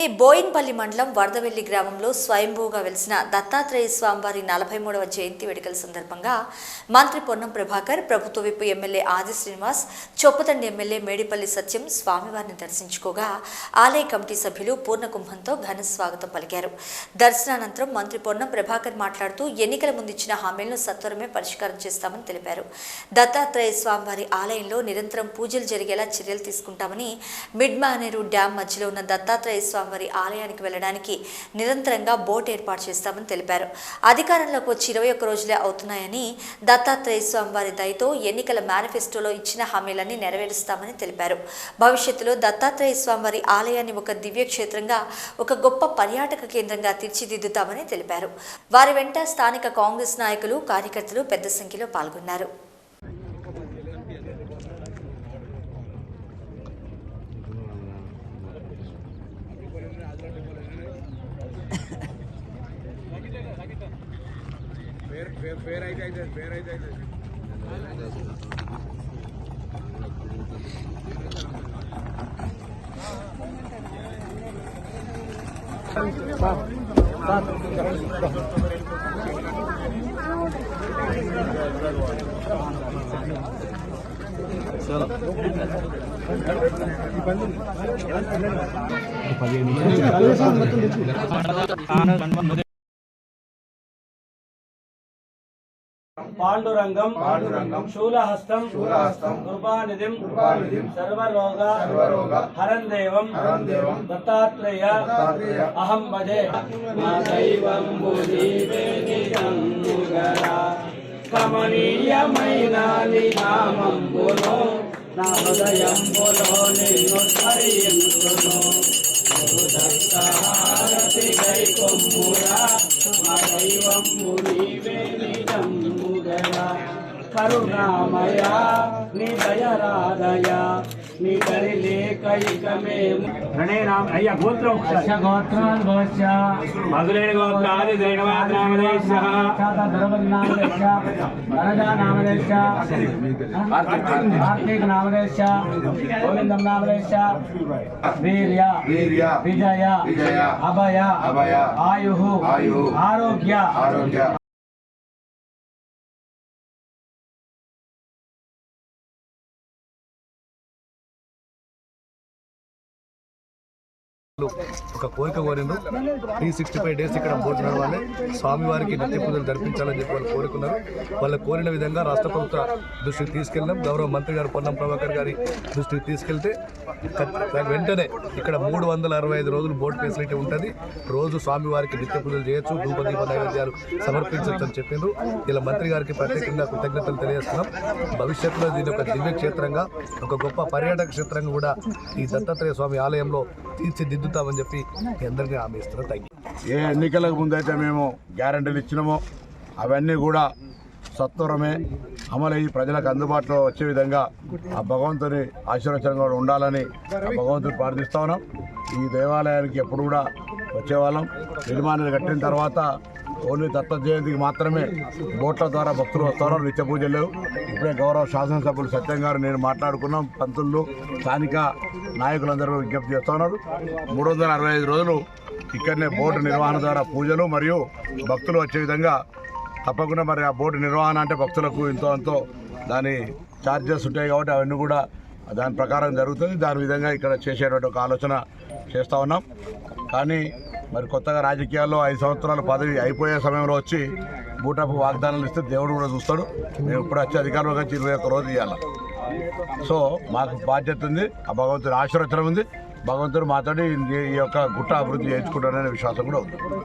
ఈ బోయిన్పల్లి మండలం వరదవెల్లి గ్రామంలో స్వయంభూగా వెలిసిన దత్తాత్రేయ స్వామివారి నలభై మూడవ జయంతి వేడుకల సందర్భంగా మంత్రి పొన్నం ప్రభాకర్ ప్రభుత్వ whip MLA Adi Srinivas Choppadandi MLA Medipalli Satyam స్వామివారిని దర్శించుకోగా ఆలయ కమిటీ సభ్యులు పూర్ణకుంభంతో ఘన స్వాగతం పలికారు. దర్శనానంతరం మంత్రి పొన్నం ప్రభాకర్ మాట్లాడుతూ ఎన్నికల ముందు ఇచ్చిన హామీలను సత్వరమే పరిష్కారం చేస్తామని తెలిపారు. దత్తాత్రేయ స్వామివారి ఆలయంలో నిరంతరం పూజలు జరిగేలా చర్యలు తీసుకుంటామని మిడ్ మానేరు డ్యాం మధ్యలో ఉన్న దత్తాత్రేయ స్వామివారి ఆలయానికి వెళ్ళడానికి నిరంతరంగా బోట్ ఏర్పాటు చేస్తామని తెలిపారు. అధికారంలోకి వచ్చి ఇరవై ఒక్క రోజులే అవుతున్నాయని దత్తాత్రేయ స్వామివారి దయతో ఎన్నికల మేనిఫెస్టోలో ఇచ్చిన హామీలన్నీ నెరవేరుస్తామని తెలిపారు. భవిష్యత్తులో దత్తాత్రేయ స్వామివారి ఆలయాన్ని ఒక దివ్య క్షేత్రంగా ఒక గొప్ప పర్యాటక కేంద్రంగా తీర్చిదిద్దుతామని తెలిపారు. వారి వెంట స్థానిక కాంగ్రెస్ నాయకులు కార్యకర్తలు పెద్ద సంఖ్యలో పాల్గొన్నారు. ఫేర్ అయితే అయితే ఫేర్ అయితే అయితే. పాండురంగం పాండురంగం శూలహస్తం శూలహస్తం కృపానిధిం కృపానిధిం సర్వరోగ సర్వరోగ హరందేవం హరందేవం దత్తాత్రేయ దత్తాత్రేయ అహం భజే మా దైవం కమనీయమైన నినామంబులో నా హృదయంబులో నిన్ను స్మరించును. గురు దత్తహారతి గై కొమ్మురా మా దైవంబు నీవే కరుణామయ నీ దయరాదయ నీ దరి లేకైకమేము ప్రణయనామ అయ్యా గోత్రం గోత్రాన్ భవస్య మధురైన గోత్రాది శ్రీనివాసనామదేశ ద్రౌపదినామదేశ వరదా నామదేశ కార్తీక నామదేశ గోవిందం నామదేశ వీర్య వీర్య విజయ విజయ అభయ అభయ ఆయు ఆయుః ఆరోగ్య ఆరోగ్య ఒక కోరిక కోరిండు త్రీ సిక్స్టీ ఫైవ్ డేస్ ఇక్కడ బోర్డు నడవాలి స్వామివారికి నిత్య పూజలు జరిపించాలని చెప్పి వాళ్ళు కోరుకున్నారు. వాళ్ళు కోరిన విధంగా రాష్ట్ర ప్రభుత్వ దృష్టికి తీసుకెళ్ళినాం గౌరవ మంత్రి గారు పొన్నం ప్రభాకర్ గారి దృష్టికి తీసుకెళ్తే వెంటనే ఇక్కడ మూడు వందల అరవై ఐదు రోజులు బోర్డు ఫెసిలిటీ ఉంటుంది. రోజు స్వామివారికి నిత్య పూజలు చేయొచ్చు. ధూపదీప నైవేద్యాలు సమర్పించవచ్చు అని చెప్పిండ్రు. ఇలా మంత్రి గారికి ప్రత్యేకంగా కృతజ్ఞతలు తెలియజేస్తున్నాం. భవిష్యత్తులో దీని ఒక దివ్య క్షేత్రంగా ఒక గొప్ప పర్యాటక క్షేత్రంగా కూడా ఈ దత్తాత్రేయ స్వామి ఆలయంలో తీర్చిదిద్దుతామని చెప్పి మీ అందరికీ హామీ ఇస్తున్నాం. థ్యాంక్ ఏ ఎన్నికలకు ముందైతే మేము గ్యారంటీలు ఇచ్చినామో అవన్నీ కూడా సత్వరమే అమలయ్యి ప్రజలకు అందుబాటులో వచ్చే విధంగా ఆ భగవంతుని ఆశీర్వచనంగా కూడా ఉండాలని ఆ భగవంతుని ప్రార్థిస్తా ఉన్నాం. ఈ దేవాలయానికి ఎప్పుడు కూడా వచ్చేవాళ్ళం. నిర్మాణాలు కట్టిన తర్వాత ఓన్లీ దత్త జయంతికి మాత్రమే బోట్ల ద్వారా భక్తులు వస్తారు నిత్య పూజలు లేవు. ఇప్పుడే గౌరవ శాసనసభ్యులు సత్యం గారు నేను మాట్లాడుకున్నాం. పంతులు స్థానిక నాయకులందరూ విజ్ఞప్తి చేస్తున్నారు మూడు వందల అరవై ఐదు రోజులు ఇక్కడనే బోర్డు నిర్వహణ ద్వారా పూజలు మరియు భక్తులు వచ్చే విధంగా తప్పకుండా మరి ఆ బోర్డు నిర్వహణ అంటే భక్తులకు ఎంతో ఎంతో దాని ఛార్జెస్ ఉంటాయి కాబట్టి అవన్నీ కూడా దాని ప్రకారం జరుగుతుంది. దాని విధంగా ఇక్కడ చేసేటువంటి ఒక ఆలోచన చేస్తూ ఉన్నాం. కానీ మరి కొత్తగా రాజకీయాల్లో ఐదు సంవత్సరాలు పదవి అయిపోయే సమయంలో వచ్చి బూటపు వాగ్దానాలు ఇస్తే దేవుడు కూడా చూస్తాడు. మేము ఇప్పుడు వచ్చి అధికారంలోకి వచ్చి ఇరవై ఒక్క రోజు ఇవ్వాలి సో మాకు బాధ్యత ఉంది. ఆ భగవంతుడి ఆశీర్వచనం ఉంది. భగవంతుడు మాతోటి ఈ యొక్క గుట్ట అభివృద్ధి చేయించుకుంటాడనే విశ్వాసం కూడా ఉంది.